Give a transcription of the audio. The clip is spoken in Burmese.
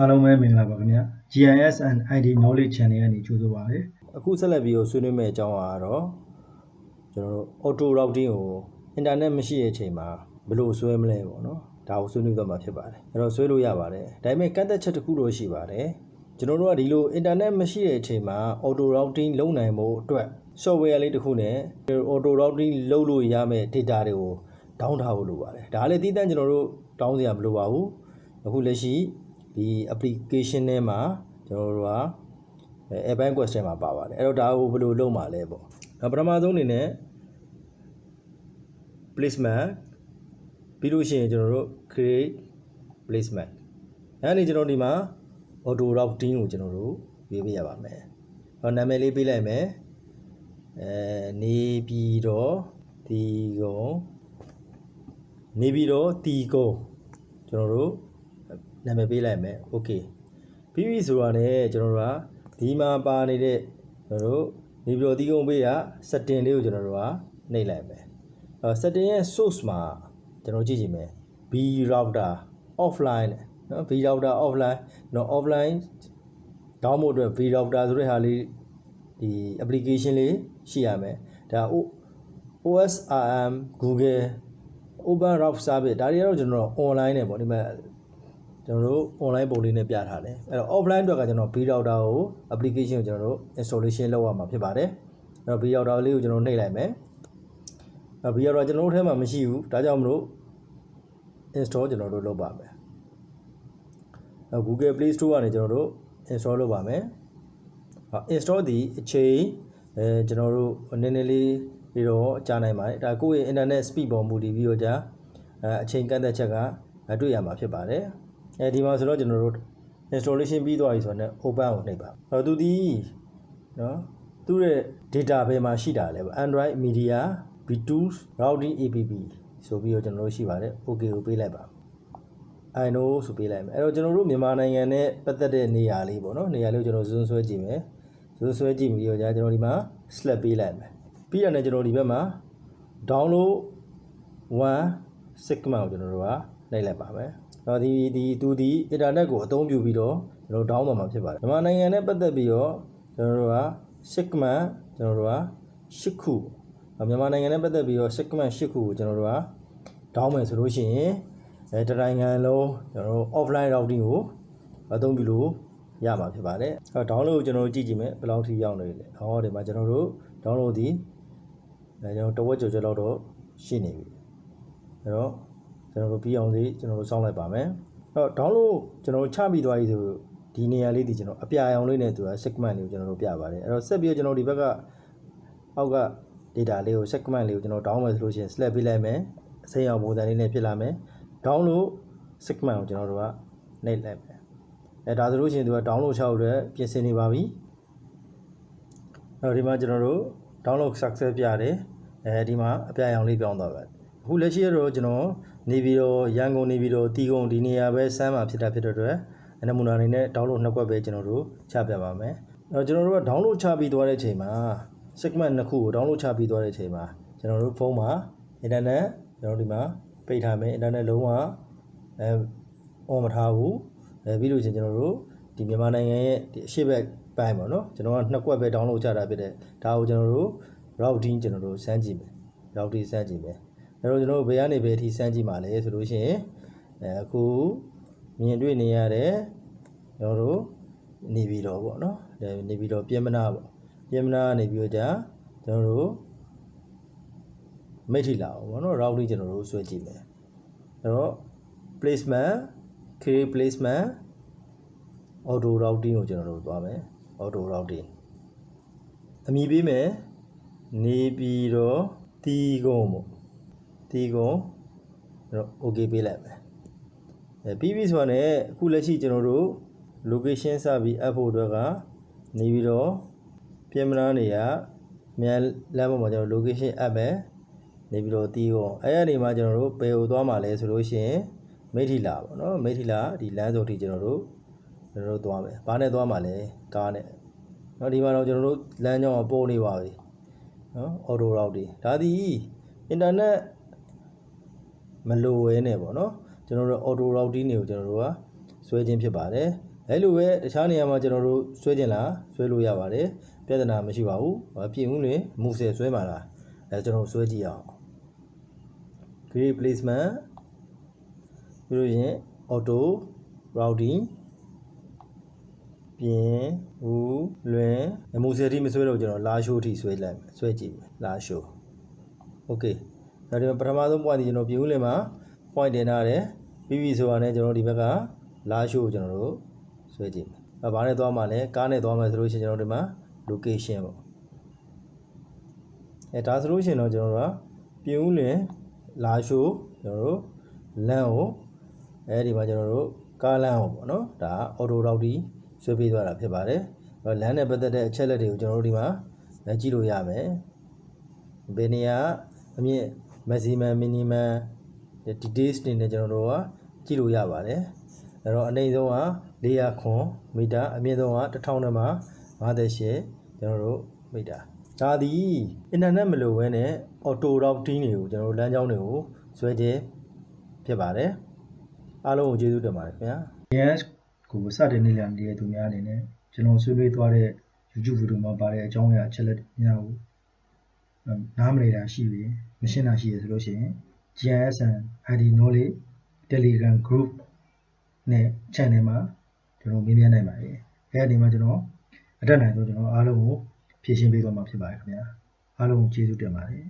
အားလုံးပဲမင်္ဂလာပါခင်ဗျာ GIS and ID knowledge channel ကနေကြိုဆိုပါရစေအခုဆက်လက်ပြီးတော့ဆွေးနွေးမယ့်အကြောင်းကတော့ကျွန်တော်တို့ auto routing ကို internet မရှိတဲ့အချိန်မှာဘယ်လိုဆွဲမလဲပေါ့နော်ဒါကိုဆွေးနွေးတော့မှာဖြစ်ပါတယ်အဲ့တော့ဆွဲလို့ရပါတယ်ဒါပေမဲ့ကန့်သက်ချက်တစ်ခုတော့ရှိပါတယ်ကျွန်တော်တို့ကဒီလို internet မရှိတဲ့အချိန်မှာ auto routing လုပ်နိုင်ဖို့အတွက် software လေးတစ်ခုနဲ့ auto routing လုပ်လို့ရမယ့် data တွေကို down ထားဖို့လိုပါတယ်ဒါလည်းတည်တံ့ကျွန်တော်တို့ down စရာမလိုပါဘူးအခုလက်ရှိ ဒီ application ထဲမှာကျွန်တော်တို့ကအဲ airbank question မှာပါပါတယ်အဲ့တော့ဒါကိုဘယ်လိုလုပ်မှာလဲပေါ့နောက်ပထမဆုံးအနေနဲ့ placement ပြီးလို့ရှိရင်ကျွန်တော်တို့ create placement အဲ့ဒီကျွန်တော်ဒီမှာ auto routing ကိုကျွန်တော်တို့ရေးပေးရပါမယ်ဟောနာမည်လေးပေးလိုက်မယ်အဲနေပြီးတော့ဒီကုံနေပြီးတော့တီကုံကျွန်တော်တို့ နာမည်ပေးလိုက်မယ် okay ပြီးပြီဆိုတာနဲ့ကျွန်တော်တို့ကဒီမှာပါနေတဲ့ကျွန်တော်တို့နေပြီးတော့ဒီကုံပေးက setting လေးကိုကျွန်တော်တို့ကနှိပ်လိုက်မယ်အဲ setting ရဲ့ source မှာကျွန်တော်ကြည့်ကြည့်မယ် B router offline နော် B router offline နော် offline တောင်းဖို့အတွက် V router ဆိုတဲ့ဟာလေးဒီ application လေးရှိရမယ်ဒါ O- OSRM Google Open Route Service ဒါတွေကတော့ကျွန်တော် online နဲ့ပေါ့ဒီမှာ ကျွန်တော်တို့ online ပုံလေးနဲ့ပြထားတယ်အဲ့တော့ offline အတွက်ကကျွန်တော် B router ကို application ကိုကျွန်တော်တို့ installation လုပ်ရမှာဖြစ်ပါတယ်အဲ့တော့ B router လေးကိုကျွန်တော်နှိပ်လိုက်မယ်အဲ့ B router ကျွန်တော်တို့ထဲမှာမရှိဘူးဒါကြောင့်မလို့ install ကျွန်တော်တို့လုပ်ပါမယ်အဲ့ Google Play Store ကနေကျွန်တော်တို့ install လုပ်ပါမယ်ဟော install ဒီအချိန်အဲကျွန်တော်တို့နည်းနည်းလေးပြီးတော့ကြာနိုင်ပါတယ်ဒါကိုယ့်ရဲ့ internet speed ပေါ်မူတည်ပြီးတော့ကြာအဲအချိန်ကန့်သက်ချက်ကတွေ့ရမှာဖြစ်ပါတယ် အဲဒီမှာဆိုတော့ကျွန်တော်တို့ installation ပြီးသွားပြီဆိုတော့ open ကိုနှိပ်ပါအဲ့တော့သူဒီနော်သူ့ရဲ့ data ဘယ်မှာရှိတာလဲပေါ့ Android Media B2 Routing app ဆိုပြီးတော့ကျွန်တော်တို့ရှိပါတယ် okay ကိုပေးလိုက်ပါ I know ဆိုပေးလိုက်မယ်အဲ့တော့ကျွန်တော်တို့မြန်မာနိုင်ငံနဲ့ပတ်သက်တဲ့နေရာလေးပေါ့နော်နေရာလေးကိုကျွန်တော်ဇွန်းဆွဲကြည့်မယ်ဇွန်းဆွဲကြည့်ပြီးတော့ကြာကျွန်တော်ဒီမှာ slap ပေးလိုက်မယ်ပြီးတော့လည်းကျွန်တော်ဒီဘက်မှာ download 1 segment ကိုကျွန်တော်တို့ကနှိပ်လိုက်ပါမယ်။ တော့ဒီဒီသူဒီ internet ကိုအသုံးပြုပြီးတော့ကျွန်တော် down မှာဖြစ်ပါတယ်။မြန်မာနိုင်ငံနဲ့ပတ်သက်ပြီးတော့ကျွန်တော်တို့က segment ကျွန်တော်တို့က8ခုပေါ့မြန်မာနိုင်ငံနဲ့ပတ်သက်ပြီးတော့ segment 8ခုကိုကျွန်တော်တို့က down မယ်ဆိုလို့ရှိရင်အဲတတိုင်းငံလုံးကျွန်တော်တို့ offline routing ကိုအသုံးပြုလို့ရမှာဖြစ်ပါတယ်။အဲ download ကိုကျွန်တော်တို့ကြည့်ကြည့်မယ်ဘယ်လောက်ထိရောက်နေလဲ။ဟောဒီမှာကျွန်တော်တို့ download ဒီအဲကျွန်တော်တဝက်ကျော်ကျော်လောက်တော့ရှိနေပြီ။အဲတော့ ကျွန်တော်တို့ပြီးအောင်လေးကျွန်တော်တို့စောင့်လိုက်ပါမယ်။အဲတော့ download ကျွန်တော်တို့ချပြီးသွားပြီဆိုဒီနေရာလေးဒီကျွန်တော်အပြာရောင်လေးနဲ့သူက segment လေးကိုကျွန်တော်တို့ပြပါတယ်။အဲတော့ဆက်ပြီးတော့ကျွန်တော်ဒီဘက်ကအောက်က data လေးကို segment လေးကိုကျွန်တော် down မယ်ဆိုလို့ရှိရင် select ပေးလိုက်မယ်။အစိမ်းအောင်ပုံစံလေးနဲ့ဖြစ်လာမယ်။ download segment ကိုကျွန်တော်တို့ကနှိပ်လိုက်မယ်။အဲဒါဆိုလို့ရှိရင်သူက download ချဖို့အတွက်ပြင်ဆင်နေပါပြီ။အဲဒီမှာကျွန်တော်တို့ download success ပြတယ်။အဲဒီမှာအပြာရောင်လေးပြောင်းသွားပါတယ်။အခုလက်ရှိရတော့ကျွန်တော် နေပြီးတော့ရန်ကုန်နေပြီးတော့တီကုံဒီနေရာပဲစမ်းမှာဖြစ်တာဖြစ်တဲ့အတွက်နမူနာအနေနဲ့ download နှစ်ကွက်ပဲကျွန်တော်တို့ချပြပါမယ်။အဲတော့ကျွန်တော်တို့က download ချပြီးသွားတဲ့အချိန်မှာ segment နှစ်ခုကို download ချပြီးသွားတဲ့အချိန်မှာကျွန်တော်တို့ဖုန်းမှာ internet ကျွန်တော်တို့ဒီမှာပိတ်ထားမယ် internet လုံးဝအဲ on မထားဘူးအဲပြီးလို့ချင်းကျွန်တော်တို့ဒီမြန်မာနိုင်ငံရဲ့ဒီအရှိတ်ဘက်ပိုင်းပေါ့နော်ကျွန်တော်ကနှစ်ကွက်ပဲ download ချတာဖြစ်တယ်ဒါကိုကျွန်တော်တို့ routing ကျွန်တော်တို့စမ်းကြည့်မယ် routing စမ်းကြည့်မယ် အဲတော့ကျွန်တော်တို့ဘယ်ကနေဘယ်အထိစမ်းကြည့်မှာလဲဆိုလို့ရှိရင်အဲအခုမြင်တွေ့နေရတဲ့ကျွန်တော်တို့နေပြီးတော့ပေါ့နော်ဒါနေပြီးတော့ပြင်မနာပေါ့ပြင်မနာကနေပြီးတော့ကြာကျွန်တော်တို့မိထီလာအောင်ပေါ့နော် routing ကျွန်တော်တို့ဆွဲကြည့်မယ်အဲတော့ placement create placement auto routing ကိုကျွန်တော်တို့သွားမယ် auto routing အမည်ပေးမယ်နေပြီးတော့တီကုံပေါ့ ဒီကိုကျွန်တော် okay ပေးလိုက်မယ်အဲပြီးပြီဆိုတော့အခုလက်ရှိကျွန်တော်တို့ location စပြီး app ဖို့အတွက်ကနေပြီးတော့ပြင်မနာနေရမြန်လမ်းပေါ်မှာကျွန်တော် location app ပဲနေပြီးတော့တီးကုန်အဲ့ဒီမှာကျွန်တော်တို့ဘယ်ကိုသွားမှာလဲဆိုလို့ရှိရင်မိထီလာပေါ့နော်မိထီလာဒီလမ်းစုံထိကျွန်တော်တို့ကျွန်တော်တို့သွားမယ်ဘာနဲ့သွားမှာလဲကားနဲ့နော်ဒီမှာတော့ကျွန်တော်တို့လမ်းကြောင်းကိုပို့နေပါပြီနော်အော်တိုရော့တွေဒါသည်အင်တာနက် မလိုဝဲနဲ့ပေါ့နော်ကျွန်တော်တို့ auto routing တွေကိုကျွန်တော်တို့ကဆွဲခြင်းဖြစ်ပါတယ်အဲလိုပဲတခြားနေရာမှာကျွန်တော်တို့ဆွဲကျင်လားဆွဲလို့ရပါတယ်ပြဿနာမရှိပါဘူးဟောပြင်ဦးလင်မူဆယ်ဆွဲမှာလားအဲကျွန်တော်ဆွဲကြည့်အောင် grid placement ပြီးလို့ရှရင် auto routing ပြင်ဦးလွင်မူဆယ်တိမဆွဲတော့ကျွန်တော်လာရှိုးထိဆွဲလိုက်မယ်ဆွဲကြည့်မယ်လာရှိုး okay ဒါဒီမှာပထမဆုံး point ဒီကျွန်တော်ပြင်ဦးလင်မှာ point တင်ထားတယ်ပြီးပြီဆိုတာနဲ့ကျွန်တော်ဒီဘက်ကလာရှိုးကိုကျွန်တော်တို့ဆွဲကြည့်မယ်အဲဘာနဲ့သွားမှလဲကားနဲ့သွားမှဆိုလို့ရှိရင်ကျွန်တော်ဒီမှာ location ပေါ့အဲဒါဆိုလို့ရှိရင်တော့ကျွန်တော်တို့ကပြင်ဦးလင်လာရှိုးကျွန်တော်တို့လမ်းကိုအဲဒီမှာကျွန်တော်တို့ကားလမ်းကိုပေါ့နော်ဒါ auto route ဆွဲပေးသွားတာဖြစ်ပါတယ်အဲလမ်းနဲ့ပတ်သက်တဲ့အချက်လက်တွေကိုကျွန်တော်တို့ဒီမှာကြည့်လို့ရမယ်ဘယ်နေရာအမြင့် maximum minimum details တွေနဲ့ကျွန်တော်တို့ကကြည့်လို့ရပါတယ်အဲ့တော့အနိမ့်ဆုံးက400ခွန်မီတာအမြင့်ဆုံးက1000နဲ့မှ58ကျွန်တော်တို့မီတာဒါသည် internet မလိုဘဲနဲ့ auto routing တွေကိုကျွန်တော်တို့လမ်းကြောင်းတွေကိုဆွဲခြင်းဖြစ်ပါတယ်အားလုံးကိုကျေးဇူးတင်ပါတယ်ခင်ဗျာ GIS ကိုစတင်နေလာနေတဲ့သူများအနေနဲ့ကျွန်တော်ဆွေးနွေးသွားတဲ့ YouTube ဗီဒီယိုမှာပါတဲ့အကြောင်းအရာအချက်လက်များကိုနားမလည်တာရှိပြီမ ရှင်းတာရှိရဆိုလို့ရှိရင် GIS and ID knowledge Telegram group နဲ့ channel မှာကျွန်တော်မေးမြန်းနိုင်ပါတယ်အဲဒီမှာကျွန်တော်အတက်နိုင်ဆုံးကျွန်တော်အားလုံးကိုဖြည့်ရှင်းပေးသွားမှာဖြစ်ပါတယ်ခင်ဗျာအားလုံးကိုကျေးဇူးတင်ပါတယ်